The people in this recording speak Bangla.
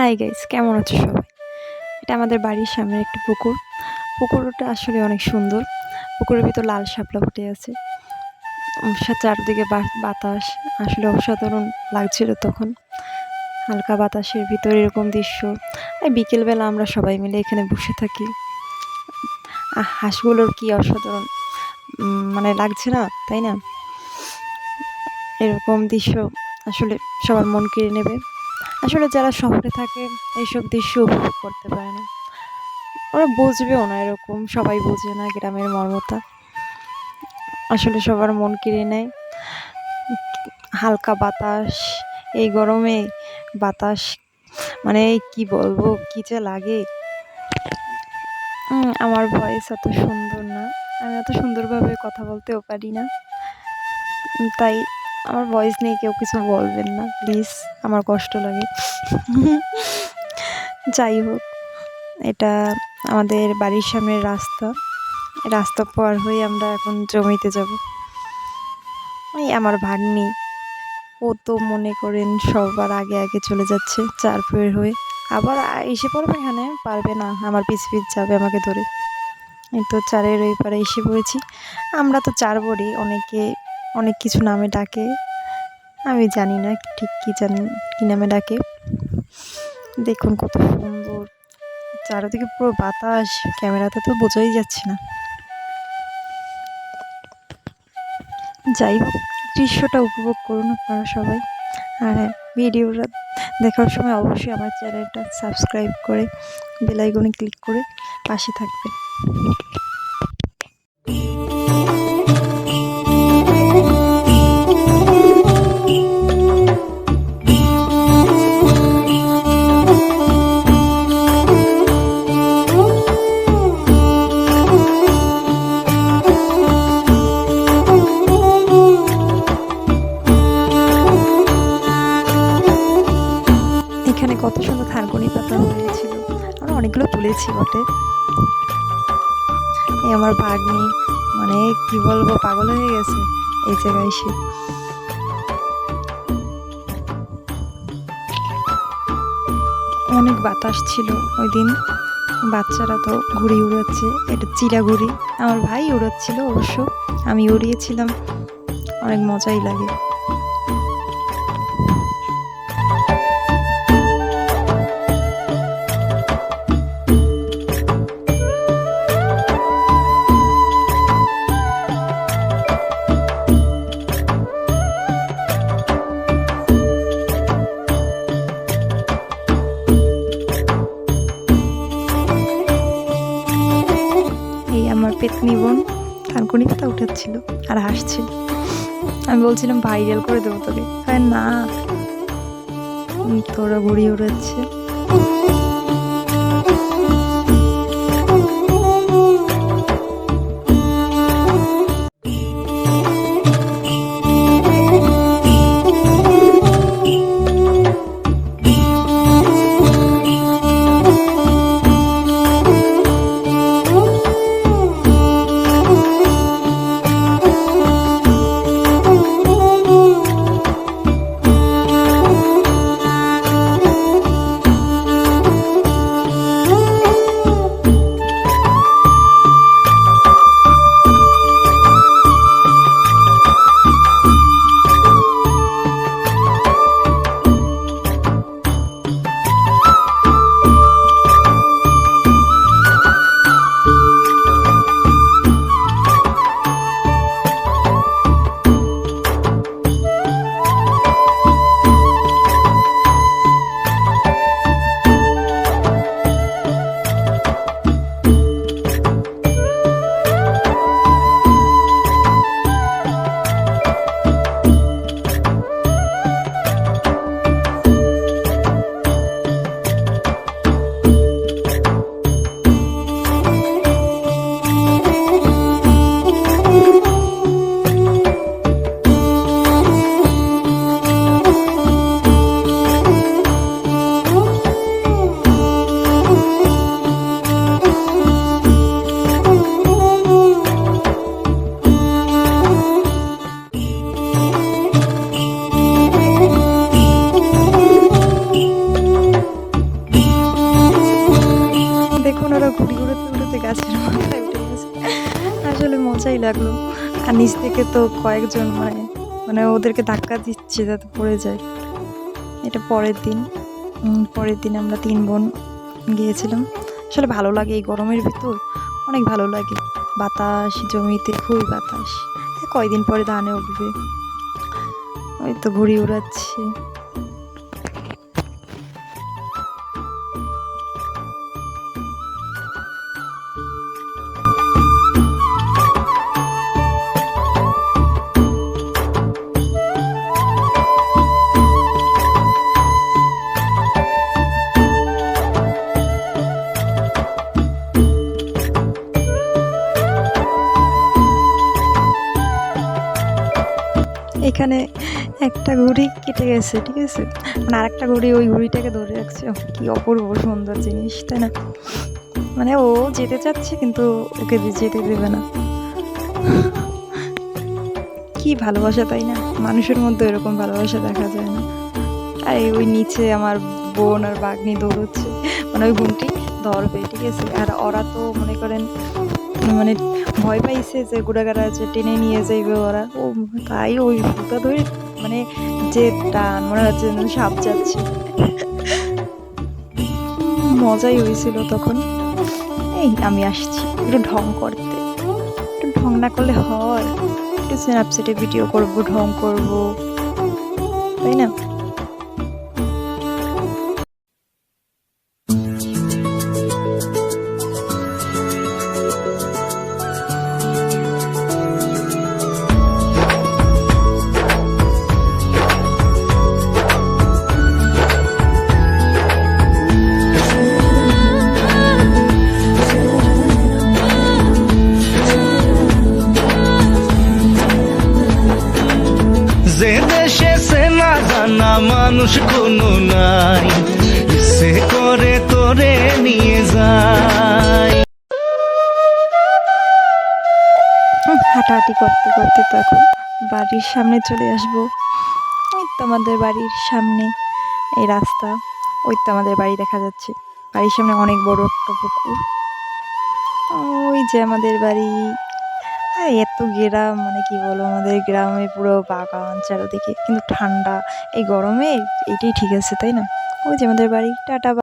হাই গাইস কেমন আছো সবাই? এটা আমাদের বাড়ির সামনে একটি পুকুর। পুকুরটা আসলে অনেক সুন্দর। পুকুরের ভিতর লাল শাপলা ফুটে আছে। চারদিকে বাতাস। আসলে অসাধারণ লাগছিল তখন। হালকা বাতাসের ভিতর এরকম দৃশ্য। এই বিকেলবেলা আমরা সবাই মিলে এখানে বসে থাকি। আহ, হাঁসগুলোর কি অসাধারণ মানে লাগছে না তাই না? এরকম দৃশ্য আসলে সবার মন কেড়ে নেবে। আসলে যারা শহরে থাকে, এইসব দৃশ্য উপভোগ করতে পারে না। ওরা বুঝবেও না এরকম, সবাই বোঝে না গ্রামের মর্মতা। আসলে সবার মন কেড়ে নেয়। হালকা বাতাস, এই গরমে বাতাস মানে কি বলব, কি যে লাগে। আমার ভয়েস অত সুন্দর না। আমি অত সুন্দরভাবে কথা বলতেও পারি না। তাই আমার ভয়েস নিয়ে কেউ কিছু বলবেন না প্লিজ আমার কষ্ট লাগে। যাই হোক, এটা আমাদের বাড়ির সামনের রাস্তা। রাস্তা পার হয়ে আমরা এখন জমিতে যাব। ওই আমার ভাগ্নি, ও তো মনে করেন সবার আগে আগে চলে যাচ্ছে চার ফের হয়ে। আবার এসে পড়বে এখানে, পারবে না, আমার পিছ পিছ যাবে আমাকে ধরে। এই তো চারের ওই পারে এসে পড়েছি। আমরা তো চার বড়ি অনেকে অনেক কিছু নামে ডাকে। আমি জানি না ঠিক কী জানি, কী নামে ডাকে। দেখুন কত সুন্দর। চারিদিকে পুরো বাতাস, ক্যামেরাতে তো বোঝাই যাচ্ছে না। যাই হোক, দৃশ্যটা উপভোগ করুন আপনারা সবাই। আর হ্যাঁ ভিডিওটা দেখার সময় অবশ্যই আমার চ্যানেলটা সাবস্ক্রাইব করে বেলাইকনে ক্লিক করে পাশে থাকবেন। কত সুন্দর থানকুনি পাতা হয়েছিল। আমরা অনেকগুলো তুলেছি বটে। এই আমার ভাগ্নি মানে কি বলব, পাগল হয়ে গেছে এই জায়গায় এসে। অনেক বাতাস ছিল ওই দিন। বাচ্চারা তো ঘুড়ি উড়াচ্ছে, এটা চিরা ঘুড়ি। আমার ভাই উড়াচ্ছিল অবশ্য, আমি উড়িয়েছিলাম। অনেক মজাই লাগে। গণিতটা থানকুনি উঠাচ্ছিল আর হাসছিল। আমি বলছিলাম ভাইরাল করে দেবো তোকে। না, তোরা ঘুরিয়ে উড়াচ্ছে মজাই লাগল। আর নিচ থেকে তো কয়েকজন মানে মানে ওদেরকে ধাক্কা দিচ্ছে যাতে পড়ে যায়। এটা পরের দিন। পরের দিন আমরা তিন বোন গিয়েছিলাম। আসলে ভালো লাগে এই গরমের ভিতর, অনেক ভালো লাগে। বাতাস, জমিতে খুবই বাতাস। কয়দিন পরে ধানে উঠবে। ওই তো ঘুড়ি উড়াচ্ছি। এখানে একটা ঘুড়ি কেটে গেছে, ঠিক আছে? মানে আরেকটা ঘুড়ি ওই ঘুড়িটাকে ধরে রাখছে। কি অপূর্ব সুন্দর জিনিস, তাই না? মানে ও যেতে চাচ্ছে কিন্তু ওকে যেতে দেবে না। কি ভালোবাসা, তাই না? মানুষের মধ্যে এরকম ভালোবাসা দেখা যায় না। আর ওই নিচে আমার বোন আর বাগনি দৌড়চ্ছে। মানে ওই বোনটি ধরবে, ঠিক আছে? আর ওরা তো মনে করেন মানে ভয় পাইছে যে গুড়াগাড়া যে টেনে নিয়ে যাইবে ওরা। ও তাই ওই ফুটা ধরে মানে যে টান, মনে হচ্ছে সাপ যাচ্ছে। মজাই হয়েছিল তখন। এই আমি আসছি, একটু ঢং করতে। একটু ঢং না করলে হয়। একটু স্ন্যাপচ্যাটে ভিডিও করব, ঢং করব। তাই না? হাঁটাহাঁটি করতে করতে তো এখন বাড়ির সামনে চলে আসব। ওই তো আমাদের বাড়ির সামনে এই রাস্তা, ওই তো আমাদের বাড়ি দেখা যাচ্ছে। বাড়ির সামনে অনেক বড় একটা পুকুর। ওই যে আমাদের বাড়ি। এত গ্রাম মানে কি বলব, আমাদের গ্রামে পুরো বাগান চারোদিকে। কিন্তু ঠান্ডা, এই গরমে এটাই ঠিক আছে, তাই না? ওই যে আমাদের বাড়ি, টাটা